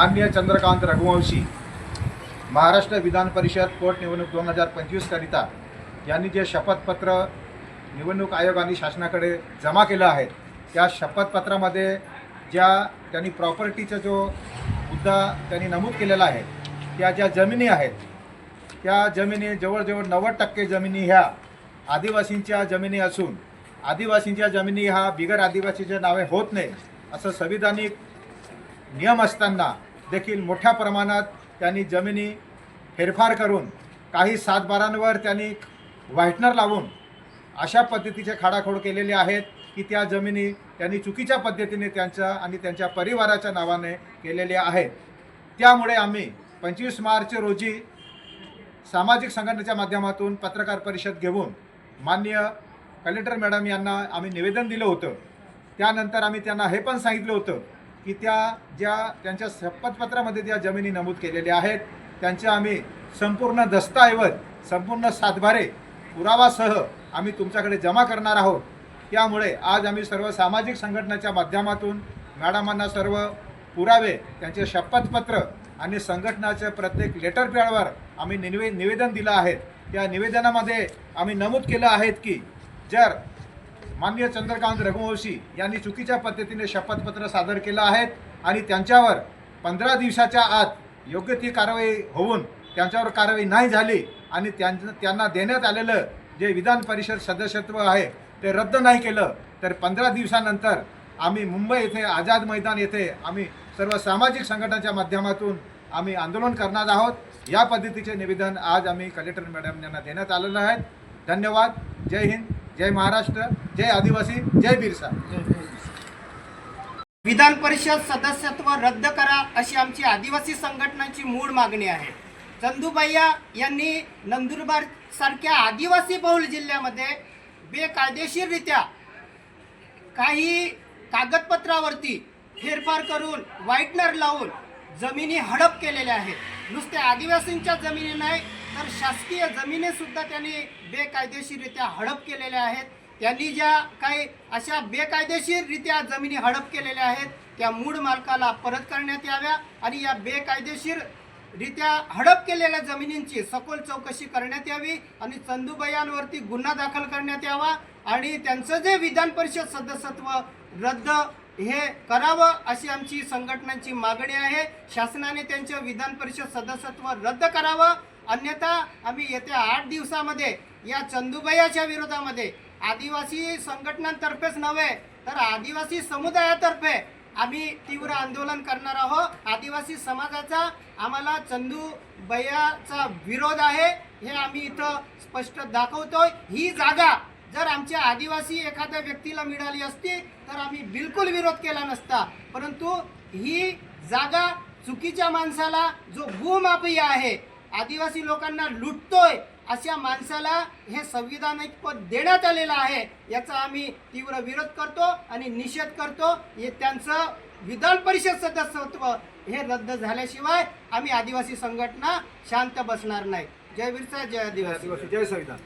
माननीय चंद्रकांत रघुवंशी महाराष्ट्र विधान परिषद पोटनिवडणूक दोन हजार पंचवीसकरिता यांनी जे शपथपत्र निवडणूक आयोगाने शासनाकडे जमा केलं आहे त्या शपथपत्रामध्ये ज्या त्यांनी प्रॉपर्टीचा जो मुद्दा त्यांनी नमूद केलेला आहे त्या ज्या जमिनी आहेत त्या जमिनी जवळजवळ नव्वद टक्के जमिनी ह्या आदिवासींच्या जमिनी असून आदिवासींच्या जमिनी ह्या बिगर आदिवासीच्या नावे होत नाही असं संविधानिक नियम असताना देखील मोठ्या प्रमाणात त्यांनी जमिनी फेरफार करून काही सातबारांवर त्यांनी व्हाईटनर लावून अशा पद्धतीचे खाडाखोड केलेले आहेत की त्या जमिनी त्यांनी चुकीच्या पद्धतीने त्यांच्या आणि त्यांच्या परिवाराच्या नावाने केलेल्या आहेत. त्यामुळे आम्ही पंचवीस मार्च रोजी सामाजिक संघटनेच्या माध्यमातून पत्रकार परिषद घेऊन माननीय कलेक्टर मॅडम यांना आम्ही निवेदन दिलं होतं. त्यानंतर आम्ही त्यांना हे पण सांगितलं होतं की त्या ज्या त्यांच्या शपथपत्रामध्ये त्या जमिनी नमूद केलेल्या आहेत त्यांचे आम्ही संपूर्ण दस्तऐवज संपूर्ण सातभारे पुरावासह आम्ही तुमच्याकडे जमा करणार आहोत. त्यामुळे आज आम्ही सर्व सामाजिक संघटनेच्या माध्यमातून मॅडमांना सर्व पुरावे त्यांचे शपथपत्र आणि संघटनाचे प्रत्येक लेटर पॅडवर आम्ही निवे निवेदन दिलं आहे. त्या निवेदनामध्ये आम्ही नमूद केलं आहेत की जर माननीय चंद्रकांत रघुवंशी यांनी चुकीच्या पद्धतीने शपथपत्र सादर केलं आहे आणि त्यांच्यावर पंधरा दिवसाच्या आत योग्य ती कारवाई होऊन त्यांच्यावर कारवाई नाही झाली आणि त्यां त्यांना देण्यात आलेलं जे विधान परिषद सदस्यत्व आहे ते रद्द नाही केलं तर पंधरा दिवसानंतर आम्ही मुंबई येथे आझाद मैदान येथे आम्ही सर्व सामाजिक संघटनाच्या माध्यमातून आम्ही आंदोलन करणार आहोत. या पद्धतीचे निवेदन आज आम्ही कलेक्टर मॅडम यांना देण्यात आलेलं आहे. धन्यवाद. जय हिंद. जय महाराष्ट्र जय आदिवासी जय बिरसा. विधान परिषद सदस्यत्व रद्द करा अशी आमची आदिवासी संघटनांची मूळ मागणी आहे. चंदूबाईया यांनी नंदुरबार सारख्या आदिवासी बहुल जिल्ह्यामध्ये बेकायदेशीररित्या काही कागदपत्रावरती फेरफार करून व्हाईटनर लावून जमिनी हडप केलेल्या आहेत. नुसत्या आदिवासींच्या जमिनी नाही तर शासकीय जमिनी सुद्धा त्यांनी बेकायदेशीररित्या हडप केलेल्या आहेत. त्यांनी ज्या काही अशा बेकायदेशीररित्या जमिनी हडप केलेल्या आहेत त्या मूळ मालकाला परत करण्यात याव्या आणि या बेकायदेशीर रित्या हडप केलेल्या जमिनींची सखोल चौकशी करण्यात यावी आणि चंदुबयांवरती गुन्हा दाखल करण्यात यावा आणि त्यांचं जे विधान परिषद सदस्यत्व रद्द हे करावं अशी आमची संघटनांची मागणी आहे. शासनाने त्यांचं विधान परिषद सदस्यत्व रद्द करावं अन्यथा आम्ही येत्या आठ दिवसामध्ये या चंदूबायाच्या विरोधामध्ये आदिवासी संघटनांतर्फेच नव्हे तर आदिवासी समुदायातर्फे आम्ही तीव्र आंदोलन करणार आहोत. आदिवासी समाजाचा आम्हाला चंदू बयाचा विरोध आहे हे आम्ही इथं स्पष्ट दाखवतोय. ही जागा जर आमच्या आदिवासी एखाद्या व्यक्तीला मिळाली असती तर आम्ही बिलकुल विरोध केला नसता. परंतु ही जागा चुकीच्या माणसाला जो भूमाफिया आहे आदिवासी लोकांना लुटतोय अशा माणसाला हे संविधानिक पद देण्यात आलेलं आहे याचा आम्ही तीव्र विरोध करतो आणि निषेध करतो. हे त्यांचं विधान परिषद सदस्यत्व हे रद्द झाल्याशिवाय आम्ही आदिवासी संघटना शांत बसणार नाही. जय बिरसा जय आदिवासी. आदिवासी जय संविधान.